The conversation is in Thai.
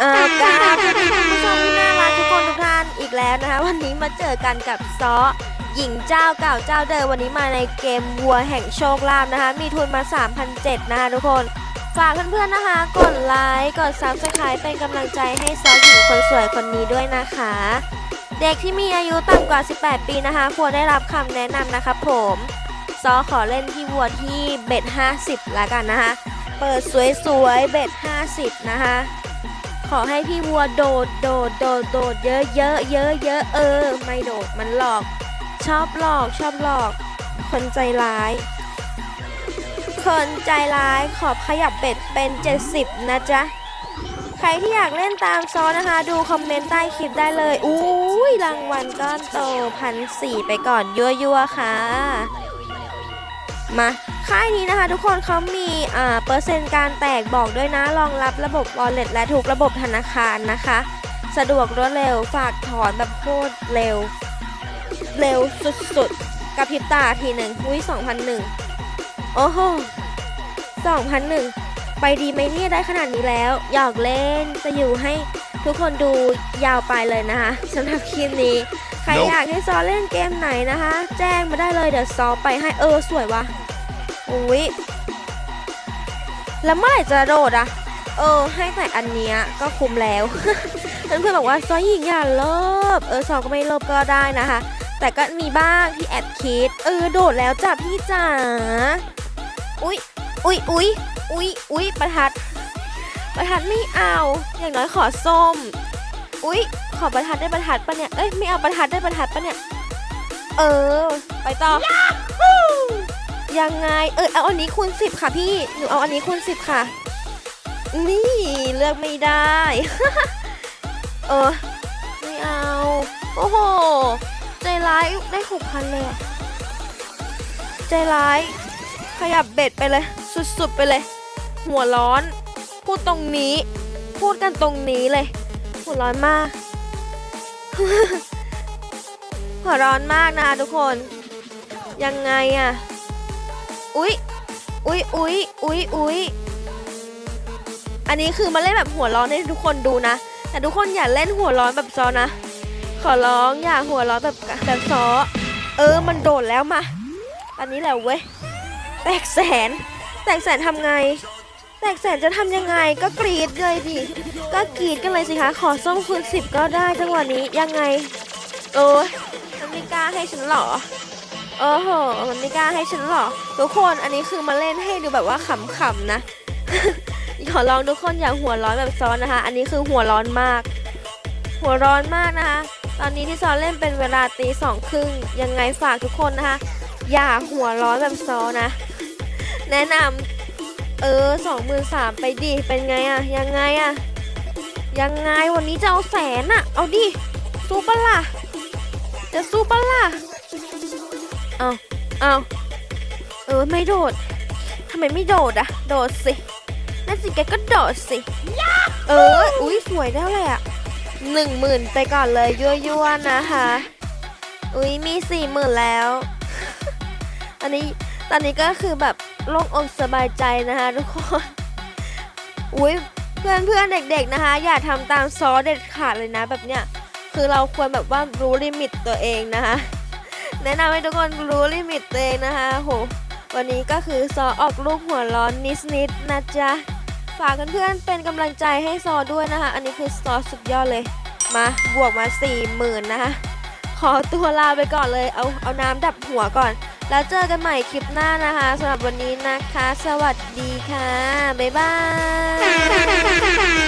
เออการสวัสดีคุณผู้ชมที่น่ารักทุกคนทุกท่านอีกแล้วนะคะ วันนี้มาเจอกันกับซอหญิงเจ้าเก่าเจ้าเดิมวันนี้มาในเกมวัวแห่งโชคลาภนะคะ มีทุนมา3,007นะคะทุกคน ฝากเพื่อนๆนะคะ กดไลค์กดซับสไครป์เป็นกำลังใจให้ซอหญิงคนสวยคนนี้ด้วยนะคะ เด็กที่มีอายุต่ำกว่า 18 ปีนะคะ ควรได้รับคำแนะนำนะคะผมซอขอเล่นที่วัวที่เบ็ด50และกันนะคะ เปิดสวยๆเบ็ด50นะคะ ขอให้พี่วัวโดดโดดโดดโดดเยอะเยอะเยอะเยอะเออ ไม่โดดมันหลอก ชอบหลอกชอบหลอก คนใจร้าย คนใจร้ายขอบขยับเบ็ดเป็น 70 นะจ๊ะ ใครที่อยากเล่นตามซ้อนะคะ ดูคอมเมนต์ใต้คลิปได้เลยอุ้ยรางวัลก้อนโตพันสี่ไปก่อนยั่วๆค่ะ มาค่ายนี้นะคะทุกคนเขามีอ่าเปอร์เซ็นต์การแตกบอกด้วยนะรองรับระบบ wallet และทุกระบบธนาคารนะคะ สะดวกรวดเร็วฝากถอนแบบโคตรเร็ว เร็วสุดๆกับพิบตาทีหนึ่งอุ้ย2001 โอ้โห2001 ไปดีไหมเนี่ยได้ขนาดนี้แล้วอยากเล่นจะอยู่ให้ทุกคนดูยาวไปเลยนะคะสำหรับคลิปนี้ ร Nope อยากให้ซอเล่นเกมไหนนะคะ แจ้งมาได้เลยเดี๋ยวซอไปให้เออสวยวะอุ้ยแล้วเมื่อไหร่จะโดดอะเออ ให้แต่อันเนี้ยก็คุ้มแล้วเพื่อนๆบอกว่าซอหญิงอย่าเลิบเออซอก็ไม่เลิบก็ได้นะคะ แต่ก็มีบ้างที่แอดคิด เออโดดแล้วจ้ะพี่จ๋าอุ๊ยอุ๊ยอุ๊ยอุ๊ยอุ๊ยประทัด ประทัดไม่เอา อย่างน้อยขอส้ม อุ๊ย ขอประทัดได้ประทัดปะเนี่ย เอ้ย ไม่เอาประทัดได้ประทัดปะเนี่ย เออ ไปต่อ ยังไง เออเอาอันนี้คูณสิบค่ะพี่ หนูเอาอันนี้คูณสิบค่ะ นี่เลือกไม่ได้ เออ ไม่เอา โอ้โห ใจร้ายได้หกพันเลยอะใจร้าย ขยับเบ็ดไปเลย สุดๆไปเลย หัวร้อน พูดตรงนี้ พูดกันตรงนี้เลย หัวร้อนมาก หัวร้อนมากนะคะทุกคน ยังไงอะอุ๊ยอุ๊ยอุ๊ยอุ๊ยอุ๊ยอันนี้คือมาเล่นแบบหัวร้อนให้ทุกคนดูนะ แต่ทุกคนอย่าเล่นหัวร้อนแบบซอนะ ขอร้องอย่าหัวร้อนแบบแบบซอ เออ มันโดดแล้วมา อันนี้แหละเว้ย แตกแสน แตกแสนทำไง แตกแสนจะทำยังไงก็กรีดเลยดิ ก็กรีดกันเลยสิคะ ขอส้มคูณสิบก็ได้จังหวะนี้ยังไง โอ้ยมันไม่กล้าให้ฉันหรอโอ้โห มันไม่กล้าให้ฉันหรอทุกคนอันนี้คือมาเล่นให้ดูแบบว่าขำๆนะ ขอลองทุกคนอย่าหัวร้อนแบบซ้อนนะคะ อันนี้คือหัวร้อนมาก หัวร้อนมากนะคะ ตอนนี้ที่ซ้อนเล่นเป็นเวลาตีสองครึ่งยังไงฝากทุกคนนะคะ อย่าหัวร้อนแบบซ้อนนะ แนะนำ เออสองหมื่นสามไปดิเป็นไงอะยังไงอะยังไงวันนี้จะเอาแสนอะเอาดิสู้ปะล่ะจะสู้ปะล่ะเอาเอาเออไม่โดดทำไมไม่โดดอะโดดสินั่นสิแกก็โดดสิเอออุ้ยสวยได้เลยอะหนึ่งหมื่นไปก่อนเลยยั่วๆนะคะอุ้ยมีสี่หมื่นแล้ว อันนี้ตอนนี้ก็คือแบบ โล่งอกสบายใจนะคะทุกคนอุ้ยเพื่อนเพื่อนเด็กๆนะคะ อย่าทำตามซอเด็ดขาดเลยนะแบบเนี้ยคือเราควรแบบว่ารู้ลิมิตตัวเองนะคะ แนะนำให้ทุกคนรู้ลิมิตตัวเองนะคะโหวันนี้ก็คือซอออกลูกหัวร้อนนิดๆนะจ๊ะฝากเพื่อนๆเป็นกำลังใจให้ซอด้วยนะคะ อันนี้คือซอสุดยอดเลย มาบวกมา4 0,000นะคะขอตัวลาไปก่อนเลยเอาเอาน้ำดับหัวก่อน แล้วเจอกันใหม่คลิปหน้านะคะสำหรับวันนี้นะคะ สวัสดีค่ะ บ๊ายบาย